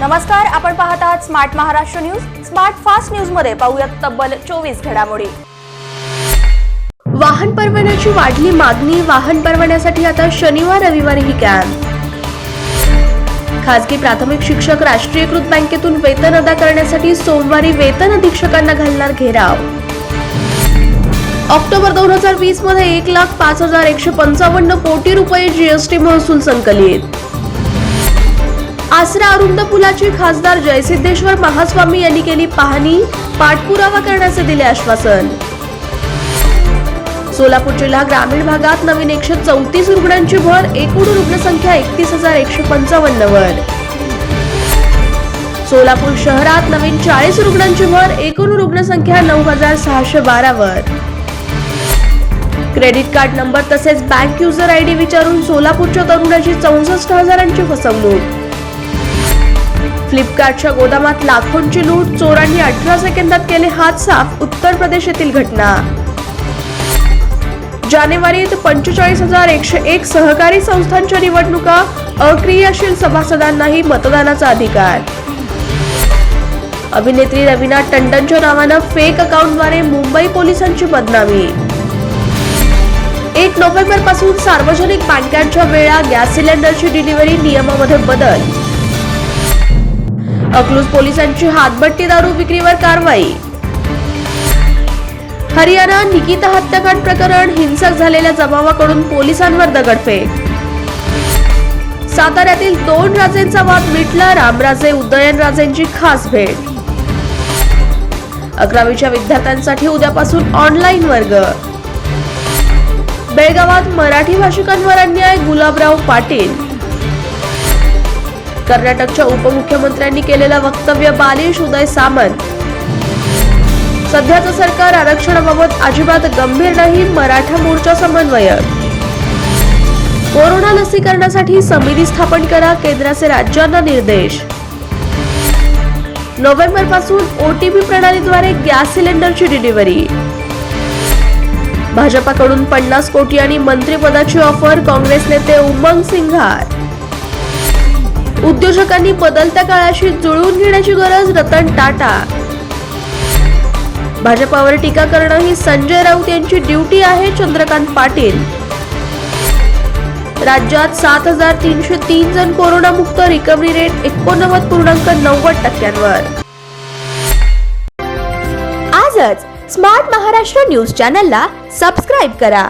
नमस्कार आपण पाहत आहात smart Maharashtra news smart fast न्यूजमध्ये पाहूयात तब्बल चोवीस घडामोडी. वाहन परवान्याची वाढली मागणी वाहन परवान्यासाठी आता शनिवार रविवारीही कॅम्प खासगी प्राथमिक शिक्षक राष्ट्रीयकृत बँकेतून वेतन अदा करण्यासाठी सोमवारी वेतन अधीक्षकांना घालणार घेराव. ऑक्टोबर दोन हजार वीसमध्ये एक लाख पाच हजार एकशे पंचावन्न कोटी रुपये जीएसटी महसूल संकलित. आसरा अरुंद पुलाची खासदार जयसिद्धेश्वर महास्वामी यांनी केली पाहणी. पाठपुरावा करण्याचे दिले आश्वासन. सोलापूर जिल्हा ग्रामीण भागात नवीन एकशे चौतीस रुग्णांची भर एकूण रुग्णसंख्या एकतीस हजार एकशे पंचावन्न वर. सोलापूर शहरात नवीन चाळीस रुग्णांची भर एकूण रुग्णसंख्या नऊ हजार सहाशे बारा वर. क्रेडिट कार्ड नंबर तसेच बँक युजर आय डी विचारून सोलापूरच्या तरुणाची चौसष्ट हजारांची फसवणूक. फ्लिपकार्टच्या गोदामात लाखोंची लूट चोरांनी अठरा सेकंदात केले हात साफ उत्तर प्रदेश येथील घटना. जानेवारीत पंचेचाळीस हजार एकशे एक सहकारी संस्थांच्या निवडणुका अक्रियाशील सभासदांनाही मतदानाचा अधिकार. अभिनेत्री रवीना टंडनच्या नावानं फेक अकाउंटद्वारे मुंबई पोलिसांची बदनामी. एक नोव्हेंबरपासून सार्वजनिक बँकांच्या वेळा गॅस सिलेंडरची डिलिव्हरी नियमामध्ये बदल. अकलूज पोलिसांची हातभट्टी दारू विक्रीवर कारवाई. हरियाणा निकिता हत्याकांड प्रकरण हिंसक झालेल्या जमावाकडून पोलिसांवर दगडफेक. साताऱ्यातील दोन राजेंचा वाद मिटला रामराजे उदयनराजेंची खास भेट. अकरावीच्या विद्यार्थ्यांसाठी उद्यापासून ऑनलाईन वर्ग. बेळगावात मराठी भाषिकांवर अन्याय गुलाबराव पाटील. कर्नाटकच्या उपमुख्यमंत्र्यांनी केलेलं वक्तव्य बालिश उदय सामंत. सध्याचं सरकार आरक्षणाबाबत अजिबात गंभीर नाही मराठा मोर्चा समन्वयक. कोरोना लसीकरणासाठी समिती स्थापन करा केंद्राचे राज्यांना निर्देश. नोव्हेंबरपासून ओटीपी प्रणालीद्वारे गॅस सिलेंडरची डिलिव्हरी. भाजपाकडून पन्नास कोटी आणि मंत्रिपदाची ऑफर काँग्रेस नेते उमंग सिंघार. उद्योजकांनी बदलत्या काळाशी जुळवून घेण्याची गरज रतन टाटा. भाजपावर टीका करणं ही संजय राऊत यांची ड्युटी आहे चंद्रकांत पाटील. राज्यात सात हजार तीनशे तीन जण कोरोनामुक्त रिकव्हरी रेट एकोणनव्वद पूर्णांक नव्वद टक्क्यांवर. आजच स्मार्ट महाराष्ट्र न्यूज चॅनलला सबस्क्राईब करा.